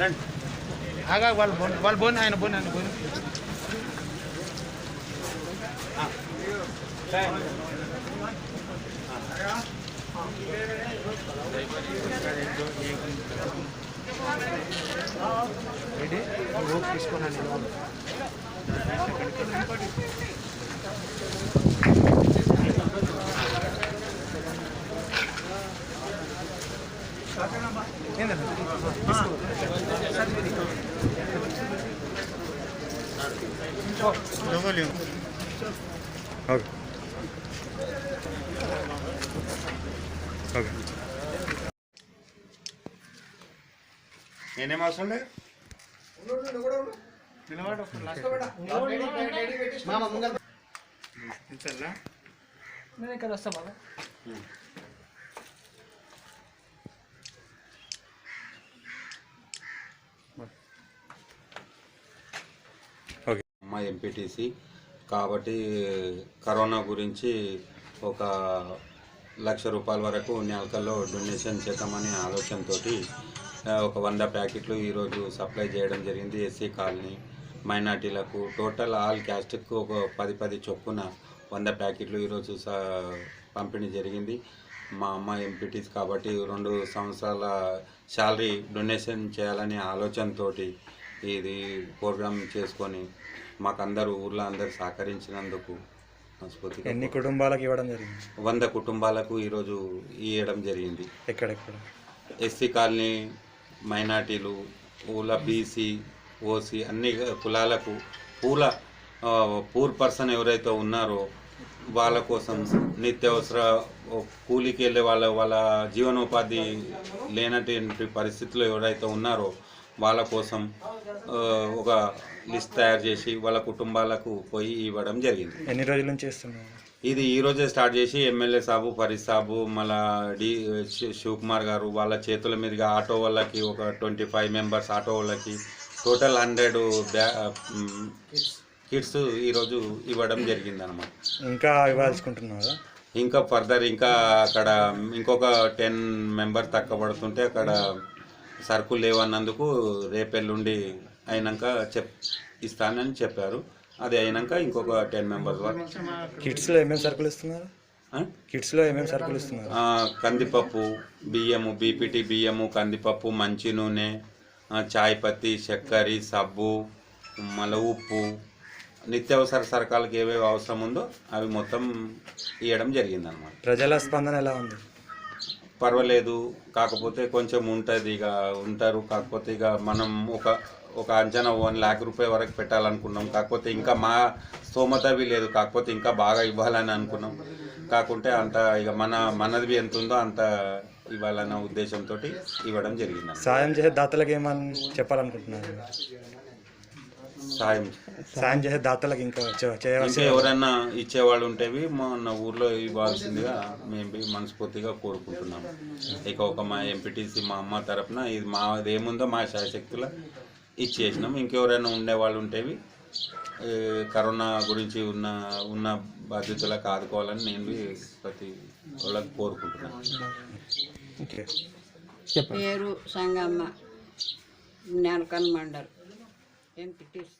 రండి ఆగా వాళ్ళు బోన్ వాళ్ళు బోన్ ఆయన బోన్ ఆయన బోన్. రెడీ? ఓకే తీసుకోనండి ఓకే ఓకే నేనేం అవసరం లేదు? నేను ఇక్కడ వస్తా బాబా. ఎంపీటీసీ కాబట్టి కరోనా గురించి ఒక లక్ష రూపాయల వరకు నెలకల్లో డొనేషన్ చేద్దామనే ఆలోచనతో ఒక వంద ప్యాకెట్లు ఈరోజు సప్లై చేయడం జరిగింది ఎస్సీ కాలనీ మైనార్టీలకు. టోటల్ ఆల్ క్యాస్ట్కు ఒక పది పది చొప్పున వంద ప్యాకెట్లు ఈరోజు స- పంపిణీ జరిగింది. మా అమ్మ ఎంపీటీస్ కాబట్టి రెండు సంవత్సరాల శాలరీ డొనేషన్ చేయాలనే ఆలోచనతోటి ఇది ప్రోగ్రామ్ చేసుకొని మాకందరూ ఊర్లో అందరు సహకరించినందుకు మనస్ఫూర్తిగా ఎన్ని కుటుంబాలకు ఇవ్వడం జరిగింది? వంద కుటుంబాలకు ఈరోజు ఇవ్వడం జరిగింది. ఎక్కడెక్కడ? ఎస్సీ కాలనీ మైనార్టీలు పూల బీసీ ఓసీ అన్ని కులాలకు పూల పూర్ పర్సన్ ఎవరైతే ఉన్నారో వాళ్ళ కోసం నిత్యావసర కూలికి వెళ్ళే వాళ్ళ వాళ్ళ జీవనోపాధి లేనటువంటి పరిస్థితుల్లో ఎవరైతే ఉన్నారో వాళ్ళ కోసం ఒక లిస్ట్ తయారు చేసి వాళ్ళ కుటుంబాలకు పోయి ఇవ్వడం జరిగింది. ఎన్ని రోజుల నుంచి చేస్తున్నారు? ఇది ఈ రోజే స్టార్ట్ చేసి ఎమ్మెల్యే సాబు ఫరీద్ సాబు మళ్ళా డి శివకుమార్ గారు వాళ్ళ చేతుల మీదుగా ఆటో వాళ్ళకి ఒక ట్వంటీ ఫైవ్ మెంబర్స్ ఆటో వాళ్ళకి టోటల్ హండ్రెడ్ బ్యా కిట్స్ ఈరోజు ఇవ్వడం జరిగింది అనమాట ఇంకా ఇవ్వాల్సుకుంటున్నారా? ఇంకా ఫర్దర్ ఇంకా అక్కడ ఇంకొక టెన్ మెంబర్ తక్కువ పడుతుంటే అక్కడ సరుకులు లేవన్నందుకు రేపెల్లుండి అయినాక చెప్ ఇస్తానని చెప్పారు. అది అయినాక ఇంకొక టెన్ మెంబర్స్ వరకు. కిట్స్లో ఏమేమి సరుకులు ఇస్తున్నారు? ఆ? కిట్స్లో ఏమేమి సరుకులు ఇస్తున్నారు? కందిపప్పు బియ్యము బీపీటీ బియ్యము కందిపప్పు మంచి నూనె చాయ్ పత్తి చక్కెర సబ్బు మళ్ళీ ఉప్పు. నిత్యావసర సరకాలకు ఏవేవి అవసరం ఉందో అవి మొత్తం ఇవ్వడం జరిగిందనమాట ప్రజల స్పందన ఎలా ఉంది? పర్వాలేదు. కాకపోతే కొంచెం ఉంటుంది ఇక ఉంటారు. కాకపోతే ఇక మనం ఒక ఒక అంచనా వన్ ల్యాక్ రూపాయ వరకు పెట్టాలనుకున్నాం. కాకపోతే ఇంకా మా స్తోమత లేదు కాకపోతే ఇంకా బాగా ఇవ్వాలని అనుకున్నాం. కాకుంటే అంత ఇక మన మనది ఎంత ఉందో అంత ఇవ్వాలన్న ఉద్దేశంతో ఇవ్వడం జరిగింది సాయం చేసే దాతలకు ఏమని చెప్పాలనుకుంటున్నారు? సాయం. సాయం చేసే దాతలకు ఇంకా చే- ఇంకా చేయవలసిన ఎవరైనా ఇచ్చేవాళ్ళు ఉంటేవి మన ఊర్లో ఇవ్వాల్సిందిగా మేము బి మనస్ఫూర్తిగా కోరుకుంటున్నాం. ఇక ఒక మా ఎంపీటీసీ మా అమ్మ తరపున ఇది మా ఏముందో మా శాశక్తుల ఇచ్చేసినాం. ఇంకెవరైనా ఉండేవాళ్ళు ఉంటేవి కరోనా గురించి ఉన్న ఉన్న బాధ్యతలకు ఆదుకోవాలని నేను ప్రతి వాళ్ళకి కోరుకుంటున్నాను. ఓకే. పేరు సంగమ్మ నెలకల్ మండల్. ఎంపీటీస్